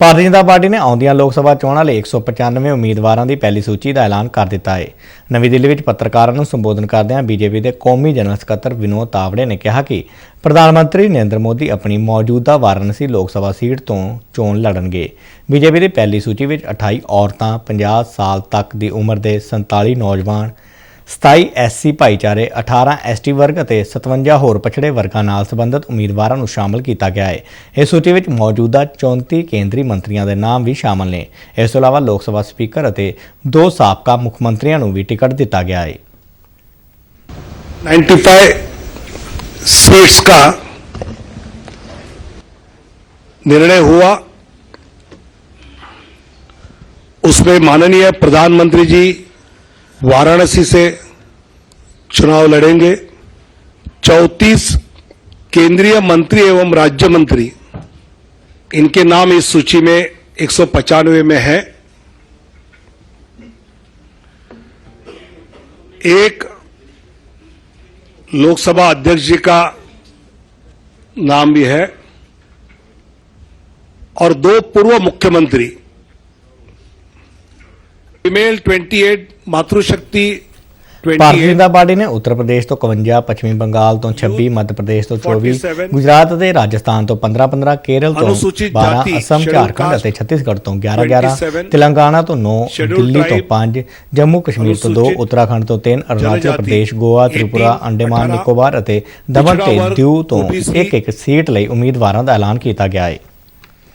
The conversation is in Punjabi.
ਭਾਰਤੀ ਜਨਤਾ ਪਾਰਟੀ ਨੇ ਆਉਂਦੀਆਂ ਲੋਕ ਸਭਾ ਚੋਣਾਂ ਲਈ 195 ਉਮੀਦਵਾਰਾਂ ਦੀ ਪਹਿਲੀ ਸੂਚੀ ਦਾ ਐਲਾਨ ਕਰ ਦਿੱਤਾ ਹੈ ਨਵੀਂ ਦਿੱਲੀ ਵਿੱਚ ਪੱਤਰਕਾਰਾਂ ਨੂੰ ਸੰਬੋਧਨ ਕਰਦਿਆਂ ਬੀਜੇਪੀ ਦੇ ਕੌਮੀ ਜਨਰਲ ਸਕੱਤਰ ਵਿਨੋਦ ਤਾਵੜੇ ਨੇ ਕਿਹਾ ਕਿ ਪ੍ਰਧਾਨ ਮੰਤਰੀ ਨਰਿੰਦਰ ਮੋਦੀ ਆਪਣੀ ਮੌਜੂਦਾ ਵਾਰਾਣਸੀ ਲੋਕ ਸਭਾ ਸੀਟ ਤੋਂ ਚੋਣ ਲੜਨਗੇ। ਬੀਜੇਪੀ ਦੀ ਪਹਿਲੀ ਸੂਚੀ ਵਿੱਚ 28 ਔਰਤਾਂ 50 ਸਾਲ ਤੱਕ ਦੀ ਉਮਰ ਦੇ 47 ਨੌਜਵਾਨ 27 ਐਸਸੀ ਭਾਈਚਾਰੇ 18 ਐਸਟੀ ਵਰਗ ਅਤੇ 57 ਹੋਰ ਪਛੜੇ ਵਰਗਾਂ ਨਾਲ ਸੰਬੰਧਿਤ ਉਮੀਦਵਾਰਾਂ ਨੂੰ ਸ਼ਾਮਲ ਕੀਤਾ ਗਿਆ ਹੈ ਇਸ ਸੂਚੀ ਵਿੱਚ ਮੌਜੂਦਾ 34 ਕੇਂਦਰੀ ਮੰਤਰੀਆਂ ਦੇ ਨਾਮ ਵੀ ਸ਼ਾਮਲ ਨੇ ਇਸ ਤੋਂ ਇਲਾਵਾ ਲੋਕ ਸਭਾ ਸਪੀਕਰ ਅਤੇ ਦੋ ਸਾਬਕਾ ਮੁੱਖ ਮੰਤਰੀਆਂ ਨੂੰ ਵੀ ਟਿਕਟ ਦਿੱਤਾ ਗਿਆ ਹੈ 95 सीट्स का निर्णय हुआ उसमें माननीय प्रधानमंत्री जी वाराणसी से चुनाव लड़ेंगे। 34 केंद्रीय मंत्री एवं राज्य मंत्री, इनके नाम इस सूची में एक में है। एक लोकसभा अध्यक्ष जी का नाम भी है और दो पूर्व मुख्यमंत्री ਫੀਮੇਲ 28 ਮਾਤਰੂ ਸ਼ਕਤੀ 28 ਭਾਰਤੀ ਜਨਤਾ ਪਾਰਟੀ ਨੇ ਉੱਤਰ ਪ੍ਰਦੇਸ਼ ਤੋਂ 51, ਪੱਛਮੀ ਬੰਗਾਲ ਤੋਂ 26, ਮੱਧ ਪ੍ਰਦੇਸ਼ ਤੋਂ 24, ਗੁਜਰਾਤ ਅਤੇ ਰਾਜਸਥਾਨ ਤੋਂ 15 15, ਕੇਰਲ ਤੋਂ ਅਨੁਸੂਚਿਤ ਜਾਤੀ, ਅਸਮ, ਝਾਰਖੰਡ ਅਤੇ ਛੱਤੀਸਗੜ੍ਹ ਤੋਂ 11 11, 27, ਤੇਲੰਗਾਨਾ ਤੋਂ 9, ਦਿੱਲੀ ਤੋਂ ਟ੍ਰਾਈਬ, 5, ਜੰਮੂ ਕਸ਼ਮੀਰ ਤੋਂ 2, ਉੱਤਰਾਖੰਡ ਤੋਂ 3, ਅਰੁਣਾਚਲ ਪ੍ਰਦੇਸ਼, ਗੋਆ, ਤ੍ਰਿਪੁਰਾ, ਅੰਡੇਮਾਨ ਨਿਕੋਬਾਰ ਅਤੇ ਦਮਨ ਤੇ ਦਿਉ ਤੋਂ ਇੱਕ ਇੱਕ ਸੀਟ ਲਈ ਉਮੀਦਵਾਰਾਂ ਦਾ ਐਲਾਨ ਕੀਤਾ ਗਿਆ ਹੈ।